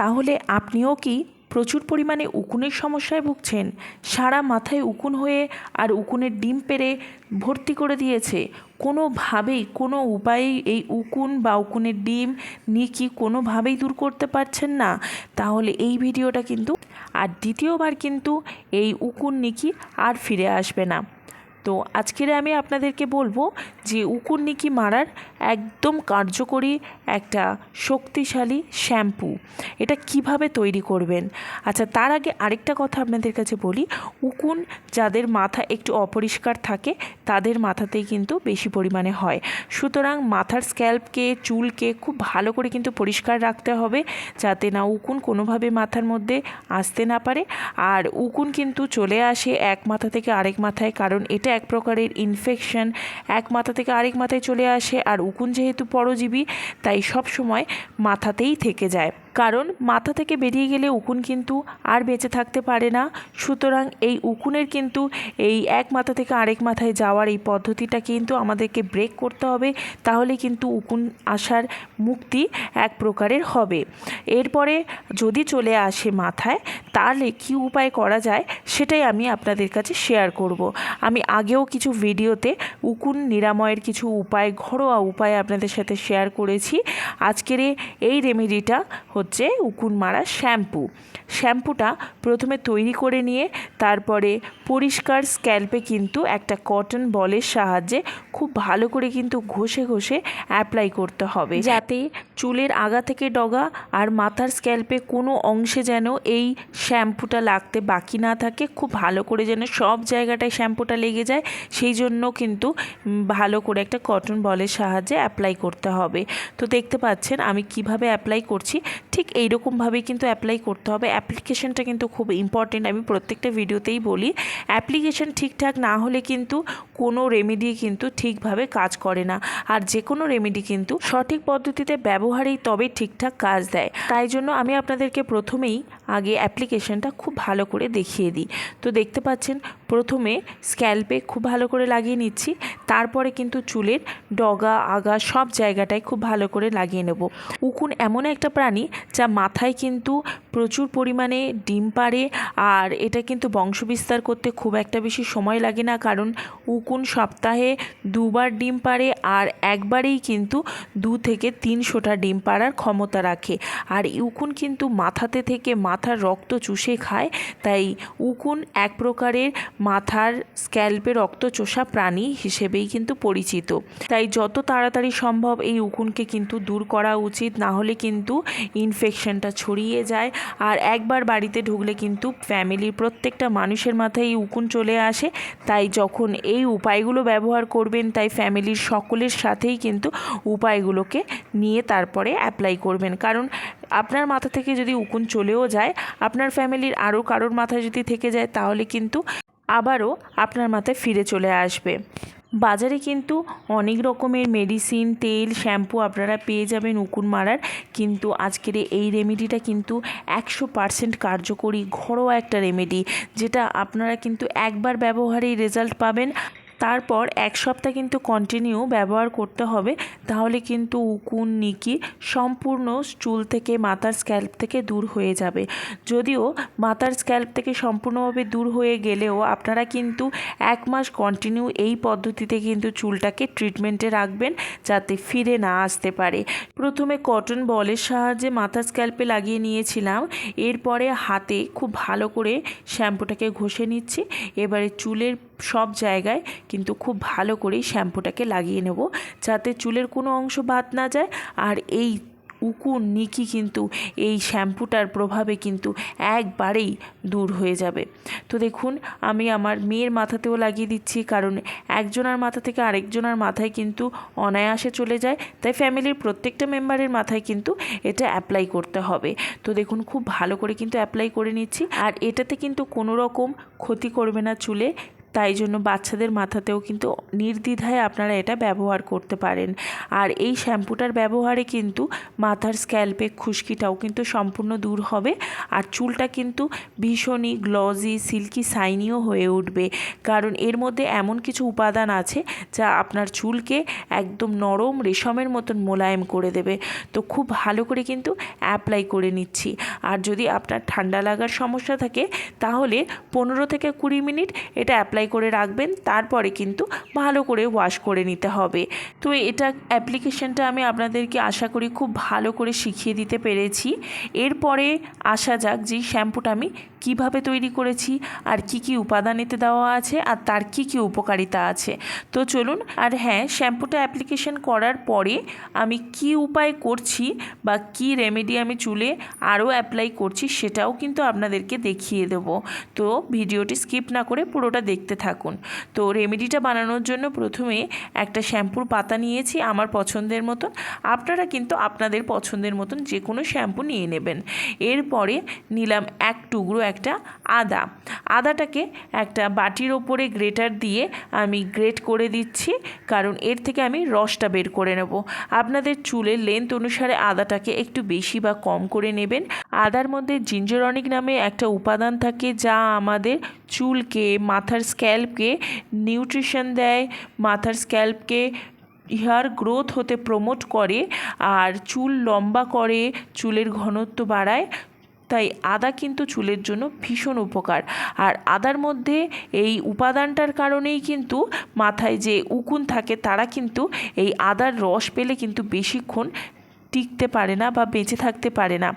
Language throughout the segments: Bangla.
তাহলে আপনিও কি প্রচুর পরিমাণে উকুনের সমস্যায় ভুগছেন? সারা মাথায় উকুন হয়ে আর উকুনের ডিম পেরে ভর্তি করে দিয়েছে। কোনোভাবেই, কোনো উপায়েই এই উকুন বা উকুনের ডিম নিকি কোনোভাবেই দূর করতে পারছেন না। তাহলে এই ভিডিওটা কিন্তু, আর দ্বিতীয়বার কিন্তু এই উকুন নিকি আর ফিরে আসবে না। তো আজকের আমি আপনাদেরকে বলব যে উকুন নিকি মারার একদম কার্যকরী একটা শক্তিশালী শ্যাম্পু। এটা কীভাবে তৈরি করবেন? আচ্ছা তার আগে আরেকটা কথা আপনাদের কাছে বলি। উকুন যাদের মাথা একটু অপরিষ্কার থাকে, তাদের মাথাতেই কিন্তু বেশি পরিমাণে হয়। সুতরাং মাথার স্ক্যাল্পকে, চুলকে খুব ভালো করে কিন্তু পরিষ্কার রাখতে হবে, যাতে না উকুন কোনোভাবে মাথার মধ্যে আসতে না পারে। আর উকুন কিন্তু চলে আসে এক মাথা থেকে আরেক মাথায়, কারণ এটা এক প্রকারের ইনফেকশন এক মাথা থেকে আরেক মাথায় চলে আসে। আর উকুন যেহেতু পরজীবী, তাই সব সময় মাথাতেই থেকে যায়। কারণ মাথা থেকে বেরিয়ে গেলে উকুন কিন্তু আর বেঁচে থাকতে পারে না। সুতরাং এই উকুনের কিন্তু এই এক মাথা থেকে আরেক মাথায় যাওয়ার এই পদ্ধতিটা কিন্তু আমাদেরকে ব্রেক করতে হবে। তাহলে কিন্তু উকুন আসার মুক্তি এক প্রকারের হবে। এরপরে যদি চলে আসে মাথায়, তাহলে কী উপায় করা যায় সেটাই আমি আপনাদের কাছে শেয়ার করব। আমি আগেও কিছু ভিডিওতে উকুন নিরাময়ের কিছু উপায়, ঘরোয়া উপায় আপনাদের সাথে শেয়ার করেছি। আজকের এই রেমেডিটা হচ্ছে উকুন মারা শ্যাম্পু। শ্যাম্পুটা প্রথমে তৈরি করে নিয়ে তারপরে পরিষ্কার স্ক্যাল্পে কিন্তু একটা কটন বলের সাহায্যে খুব ভালো করে কিন্তু ঘষে ঘষে অ্যাপ্লাই করতে হবে। যাতে চুলের আগা থেকে ডগা আর মাথার স্ক্যাল্পে কোনো অংশে যেন এই শ্যাম্পুটা লাগতে বাকি না থাকে, খুব ভালো করে যেন সব জায়গাটায় শ্যাম্পুটা লেগে যায়, সেই জন্য কিন্তু ভালো করে একটা কটন বলের সাহায্যে অ্যাপ্লাই করতে হবে। তো দেখতে পাচ্ছেন আমি কীভাবে অ্যাপ্লাই করছি ঠিক এইরকমভাবেই কিন্তু অ্যাপ্লাই করতে হবে। অ্যাপ্লিকেশনটা কিন্তু খুব ইম্পর্টেন্ট আমি প্রত্যেকটা ভিডিওতেই বলি অ্যাপ্লিকেশন ঠিকঠাক না হলে কিন্তু কোনো রেমেডি কিন্তু ঠিকভাবে কাজ করে না। আর যে কোনো রেমেডি কিন্তু সঠিক পদ্ধতিতে ব্যবহারেই তবে ঠিকঠাক কাজ দেয়। তাই জন্য আমি আপনাদেরকে প্রথমেই আগে অ্যাপ্লিকেশনটা খুব ভালো করে দেখিয়ে দিই। তো দেখতে পাচ্ছেন, প্রথমে স্ক্যাল্পে খুব ভালো করে লাগিয়ে নিচ্ছি, তারপরে কিন্তু চুলের ডগা, আগা সব জায়গাটায় খুব ভালো করে লাগিয়ে নেব। উকুন এমন একটা প্রাণী যা মাথায় কিন্তু প্রচুর পরিমাণে ডিম পাড়ে, আর এটা কিন্তু বংশবিস্তার করতে খুব একটা বেশি সময় লাগে না, কারণ উকুন সপ্তাহে দুবার ডিম পাড়ে আর একবারেই কিন্তু দু থেকে তিনশোটা ডিম পাড়ার ক্ষমতা রাখে। আর উকুন কিন্তু মাথাতে থেকে মাথার রক্ত চুষে খায়, তাই উকুন এক প্রকারের মাথার স্ক্যাল্পে রক্ত চোষা প্রাণী হিসেবেই কিন্তু পরিচিত। তাই যত তাড়াতাড়ি সম্ভব এই উকুনকে কিন্তু দূর করা উচিত, না হলে কিন্তু ইনফেকশনটা ছড়িয়ে যায়। আর একবার বাড়িতে ঢুকলে কিন্তু ফ্যামিলির প্রত্যেকটা মানুষের মাথায় এই উকুন চলে আসে। তাই যখন এই উপায়গুলো ব্যবহার করবেন, তাই ফ্যামিলির সকলের সাথেই কিন্তু উপায়গুলোকে নিয়ে তারপরে অ্যাপ্লাই করবেন। কারণ আপনার মাথা থেকে যদি উকুন চলেও যায়, আপনার ফ্যামিলির আরও কারোর মাথায় যদি থেকে যায়, তাহলে কিন্তু আবারও আপনার মাথায় ফিরে চলে আসবে। বাজারে কিন্তু অনেক রকমের মেডিসিন, তেল, শ্যাম্পু আপনারা পেয়ে যাবেন উকুন মারার। কিন্তু আজকের এই রেমেডিটা কিন্তু একশো পারসেন্ট কার্যকরী, ঘরোয়া একটা রেমেডি, যেটা আপনারা কিন্তু একবার ব্যবহারেই রেজাল্ট পাবেন। তারপর এক সপ্তাহ কিন্তু কন্টিনিউ ব্যবহার করতে হবে। তাহলে কিন্তু উকুন, নিকি সম্পূর্ণ চুল থেকে মাথার স্ক্যাল্প থেকে দূর হয়ে যাবে। যদিও মাথার স্ক্যাল্প থেকে সম্পূর্ণভাবে দূর হয়ে গেলেও আপনারা কিন্তু এক মাস কন্টিনিউ এই পদ্ধতিতে কিন্তু চুলটাকে ট্রিটমেন্টে রাখবেন যাতে ফিরে না আসতে পারে। প্রথমে কটন বলের সাহায্যে মাথার স্ক্যাল্পে লাগিয়ে নিয়েছিলাম। এরপরে হাতে খুব ভালো করে শ্যাম্পুটাকে ঘষে নিচ্ছি। এবারে চুলের সব জায়গায় কিন্তু খুব ভালো করেই শ্যাম্পুটাকে লাগিয়ে নেব যাতে চুলের কোনো অংশ বাদ না যায়। আর এই উকুন, নিকি কিন্তু এই শ্যাম্পুটার প্রভাবে কিন্তু একবারেই দূর হয়ে যাবে। তো দেখুন, আমি আমার মেয়ের মাথাতেও লাগিয়ে দিচ্ছি, কারণ একজনের মাথা থেকে আরেকজনের মাথায় কিন্তু অনায়াসে চলে যায়। তাই ফ্যামিলির প্রত্যেকটা মেম্বারের মাথায় কিন্তু এটা অ্যাপ্লাই করতে হবে। তো দেখুন, খুব ভালো করে কিন্তু অ্যাপ্লাই করে নিচ্ছি। আর এটাতে কিন্তু কোনো রকম ক্ষতি করবে না চুলে। তাই জন্য বাচ্চাদের মাথাতেও কিন্তু নির্দ্বিধায় আপনারা এটা ব্যবহার করতে পারেন। আর এই শ্যাম্পুটার ব্যবহারে কিন্তু মাথার স্ক্যাল্পে খুশকিটাও কিন্তু সম্পূর্ণ দূর হবে। আর চুলটা কিন্তু ভীষণই গ্লজি সিল্কি সাইনিও হয়ে উঠবে। কারণ এর মধ্যে এমন কিছু উপাদান আছে যা আপনার চুলকে একদম নরম রেশমের মতন মোলায়েম করে দেবে। তো খুব ভালো করে কিন্তু অ্যাপ্লাই করে নিচ্ছি। আর যদি আপনার ঠান্ডা লাগার সমস্যা থাকে, তাহলে পনেরো থেকে কুড়ি মিনিট এটা অ্যাপ্লাই করে রাখবেন, তারপরে কিন্তু ভালো করে ওয়াশ করে নিতে হবে। তো এটা অ্যাপ্লিকেশনটা আমি আপনাদেরকে আশা করি খুব ভালো করে শিখিয়ে দিতে পেরেছি। এরপরে আসা যাক যে শ্যাম্পুটা আমি কীভাবে তৈরি করেছি, আর কি কি উপাদান এতে দেওয়া আছে, আর তার কি কি উপকারিতা আছে। তো চলুন, আর হ্যাঁ শ্যাম্পুটা অ্যাপ্লিকেশন করার পরে আমি কি উপায় করছি বা কি রেমেডি আমি চুলে আরও অ্যাপ্লাই করছি সেটাও কিন্তু আপনাদেরকে দেখিয়ে দেব। তো ভিডিওটি স্কিপ না করে পুরোটা দেখতে থাকুন। তো রেমেডিটা বানানোর জন্য প্রথমে একটা শ্যাম্পুর পাতা নিয়েছি আমার পছন্দের মতন। আপনারা কিন্তু আপনাদের পছন্দের মতন যে কোনো শ্যাম্পু নিয়ে নেবেন। এরপরে নিলাম এক টুকরো একটা আদা। আদাটাকে একটা বাটির ওপরে গ্রেটার দিয়ে আমি গ্রেট করে দিচ্ছি, কারণ এর থেকে আমি রসটা বের করে নেব। আপনাদের চুলের লেন্থ অনুসারে আদাটাকে একটু বেশি বা কম করে নেবেন। আদার মধ্যে জিঞ্জারনিক নামে একটা উপাদান থাকে, যা আমাদের চুলকে, মাথার স্ক্যাল্পকে নিউট্রিশন দেয়, মাথার স্ক্যাল্পকে হেয়ার গ্রোথ হতে প্রমোট করে, আর চুল লম্বা করে, চুলের ঘনত্ব বাড়ায়। তাই আদা কিন্তু চুলের জন্য ভীষণ উপকার। আর আদার মধ্যে এই উপাদানটার কারণেই কিন্তু মাথায় যে উকুন থাকে, তারা কিন্তু এই আদার রস পেলে কিন্তু বেশিক্ষণ টিকতে পারে না বা বেঁচে থাকতে পারে না।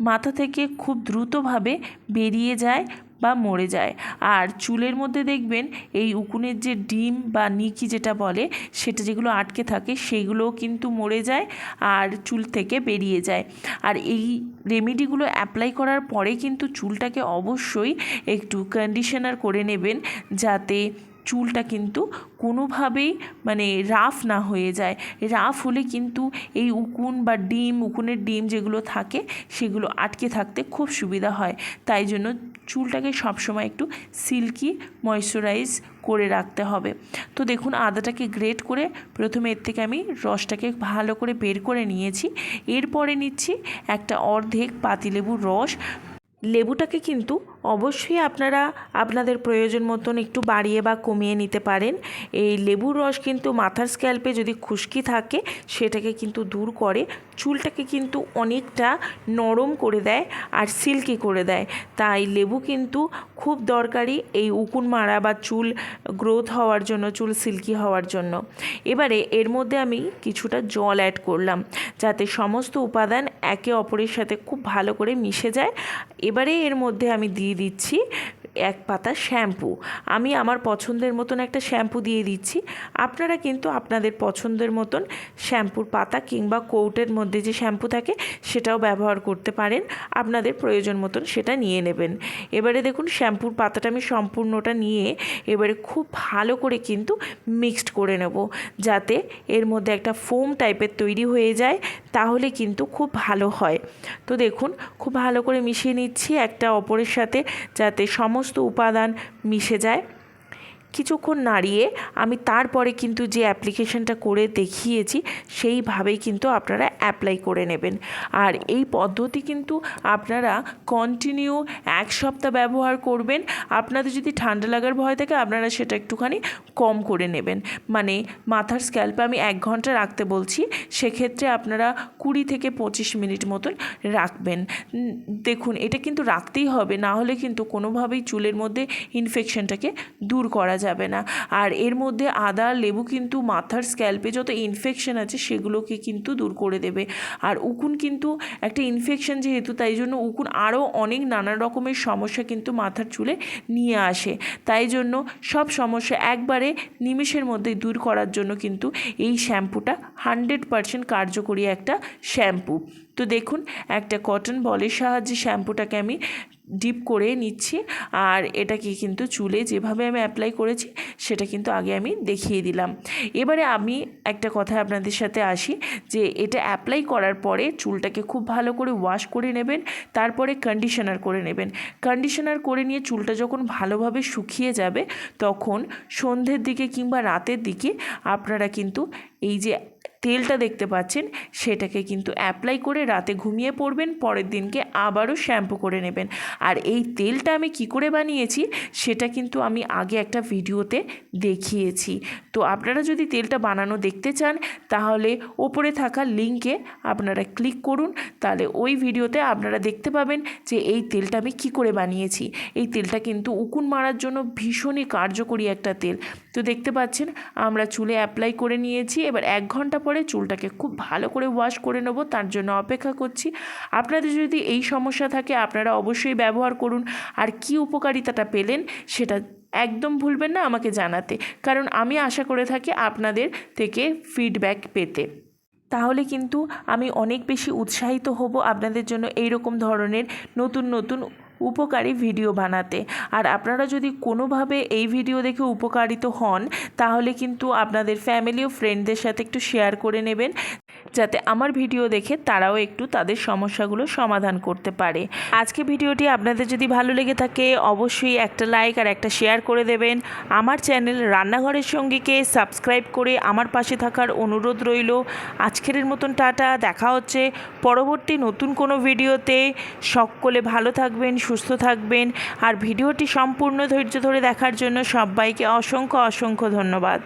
মাথা থেকে খুব দ্রুতভাবে বেরিয়ে যায় বা মরে যায়। আর চুলের মধ্যে দেখবেন এই উকুনের যে ডিম বা নিকি যেটা বলে, সেটা যেগুলো আটকে থাকে, সেগুলোও কিন্তু মরে যায় আর চুল থেকে বেরিয়ে যায়। আর এই রেমেডিগুলো অ্যাপ্লাই করার পরে কিন্তু চুলটাকে অবশ্যই একটু কন্ডিশনার করে নেবেন যাতে চুলটা কিন্তু কোনোভাবেই মানে রাফ না হয়ে যায়। রাফ হলে কিন্তু এই উকুন বা ডিম, উকুনের ডিম যেগুলো থাকে, সেগুলো আটকে থাকতে খুব সুবিধা হয়। তাই জন্য চুলটাকে সবসময় একটু সিল্কি ময়শ্চারাইজ করে রাখতে হবে। তো দেখুন, আদাটাকে গ্রেট করে প্রথমে এর থেকে আমি রসটাকে ভালো করে বের করে নিয়েছি। এরপরে নিচ্ছি একটা অর্ধেক পাতিলেবুর রস। লেবুটাকে কিন্তু অবশ্যই আপনারা আপনাদের প্রয়োজন মতন একটু বাড়িয়ে বা কমিয়ে নিতে পারেন। এই লেবুর রস কিন্তু মাথার স্ক্যাল্পে যদি খুশকি থাকে, সেটাকে কিন্তু দূর করে, চুলটাকে কিন্তু অনেকটা নরম করে দেয় আর সিল্কি করে দেয়। তাই লেবু কিন্তু খুব দরকারি এই উকুন মারা বা চুল গ্রোথ হওয়ার জন্য, চুল সিল্কি হওয়ার জন্য। এবারে এর মধ্যে আমি কিছুটা জল অ্যাড করলাম, যাতে সমস্ত উপাদান একে অপরের সাথে খুব ভালো করে মিশে যায়। এবারে এর মধ্যে আমি দিয়ে দিচ্ছি। এক পাতা শ্যাম্পু। আমি আমার পছন্দের মতন একটা শ্যাম্পু দিয়ে দিচ্ছি। আপনারা কিন্তু আপনাদের পছন্দের মতন শ্যাম্পুর পাতা কিংবা কৌটের মধ্যে যে শ্যাম্পু থাকে, সেটাও ব্যবহার করতে পারেন। আপনাদের প্রয়োজন মতন সেটা নিয়ে নেবেন। এবারে দেখুন, শ্যাম্পুর পাতাটা আমি সম্পূর্ণটা নিয়ে এবারে খুব ভালো করে কিন্তু মিক্সড করে নেব। যাতে এর মধ্যে একটা ফোম টাইপের তৈরি হয়ে যায়, তাহলে কিন্তু খুব ভালো হয়। তো দেখুন, খুব ভালো করে মিশিয়ে নিচ্ছি একটা অপরের সাথে, যাতে সমস্ত উপাদান মিশে যায়। কিছুক্ষণ নাড়িয়ে আমি তারপরে কিন্তু যে অ্যাপ্লিকেশনটা করে দেখিয়েছি, সেইভাবেই কিন্তু আপনারা অ্যাপ্লাই করে নেবেন। আর এই পদ্ধতি কিন্তু আপনারা কন্টিনিউ এক সপ্তাহ ব্যবহার করবেন। আপনাদের যদি ঠান্ডা লাগার ভয় থাকে, আপনারা সেটা একটুখানি কম করে নেবেন। মানে মাথার স্ক্যাল্পে আমি এক ঘণ্টা রাখতে বলছি, সেক্ষেত্রে আপনারা কুড়ি থেকে পঁচিশ মিনিট মতন রাখবেন। দেখুন, এটা কিন্তু রাখতেই হবে, না হলে কিন্তু কোনোভাবেই চুলের মধ্যে ইনফেকশনটাকে দূর করা যাবে না। আর এর মধ্যে আদা, লেবু কিন্তু মাথার স্ক্যাল্পে যত ইনফেকশন আছে সেগুলোকে কিন্তু দূর করে দেবে। আর উকুন কিন্তু একটা ইনফেকশন যেহেতু, তাই জন্য উকুন আরও অনেক নানা রকমের সমস্যা কিন্তু মাথার চুলে নিয়ে আসে। তাই জন্য সব সমস্যা একবারে নিমেষের মধ্যে দূর করার জন্য কিন্তু এই শ্যাম্পুটা হান্ড্রেড পারসেন্ট কার্যকরী একটা শ্যাম্পু। তো দেখুন, একটা কটন বলের সাহায্যে শ্যাম্পুটাকে আমি ডিপ করে নিচ্ছি। আর এটাকে কিন্তু চুলে যেভাবে আমি অ্যাপ্লাই করেছি, সেটা কিন্তু আগে আমি দেখিয়ে দিলাম। এবারে আমি একটা কথা আপনাদের সাথে আসি যে, এটা অ্যাপ্লাই করার পরে চুলটাকে খুব ভালো করে ওয়াশ করে নেবেন, তারপরে কন্ডিশনার করে নেবেন। কন্ডিশনার করে নিয়ে চুলটা যখন ভালোভাবে শুকিয়ে যাবে, তখন সন্ধ্যের দিকে কিংবা রাতের দিকে আপনারা কিন্তু এই যে তেলটা দেখতে পাচ্ছেন, সেটাকে কিন্তু অ্যাপ্লাই করে রাতে ঘুমিয়ে পড়বেন, পরের দিনকে আবারও শ্যাম্পু করে নেবেন। আর এই তেলটা আমি কি করে বানিয়েছি, সেটা কিন্তু আমি আগে একটা ভিডিওতে দেখিয়েছি। তো আপনারা যদি তেলটা বানানো দেখতে চান, তাহলে ওপরে থাকা লিঙ্কে আপনারা ক্লিক করুন, তাহলে ওই ভিডিওতে আপনারা দেখতে পাবেন যে এই তেলটা আমি কি করে বানিয়েছি। এই তেলটা কিন্তু উকুন মারার জন্য ভীষণই কার্যকরী একটা তেল। তো দেখতে পাচ্ছেন, আমরা চুলে অ্যাপ্লাই করে নিয়েছি। এবার এক ঘণ্টা পরে চুলটাকে খুব ভালো করে ওয়াশ করে নেব, তার জন্য অপেক্ষা করছি। আপনাদের যদি এই সমস্যা থাকে, আপনারা অবশ্যই ব্যবহার করুন। আর কি উপকারিতাটা পেলেন, সেটা একদম ভুলবেন না আমাকে জানাতে। কারণ আমি আশা করে থাকি আপনাদের থেকে ফিডব্যাক পেতে। তাহলে কিন্তু আমি অনেক বেশি উৎসাহিত হব আপনাদের জন্য এই রকম ধরনের নতুন নতুন উপকারী ভিডিও বানাতে। আর আপনারা যদি কোনোভাবে এই ভিডিও দেখে উপকারিত হন, তাহলে কিন্তু আপনাদের ফ্যামিলি ও ফ্রেন্ডদের সাথে একটু শেয়ার করে নেবেন, যাতে আমার ভিডিও দেখে তারাও একটু তাদের সমস্যাগুলো সমাধান করতে পারে। আজকে ভিডিওটি আপনাদের যদি ভালো লেগে থাকে, অবশ্যই একটা লাইক আর একটা শেয়ার করে দেবেন। আমার চ্যানেল রান্নাঘরের সঙ্গীকে সাবস্ক্রাইব করে আমার পাশে থাকার অনুরোধ রইল। আজকের মতন টাটা, দেখা হচ্ছে পরবর্তী নতুন কোনো ভিডিওতে। সকলে ভালো থাকবেন সুস্থ থাকবেন। আর ভিডিওটি সম্পূর্ণ ধৈর্য ধরে দেখার জন্য সবাইকে অসংখ্য অসংখ্য ধন্যবাদ।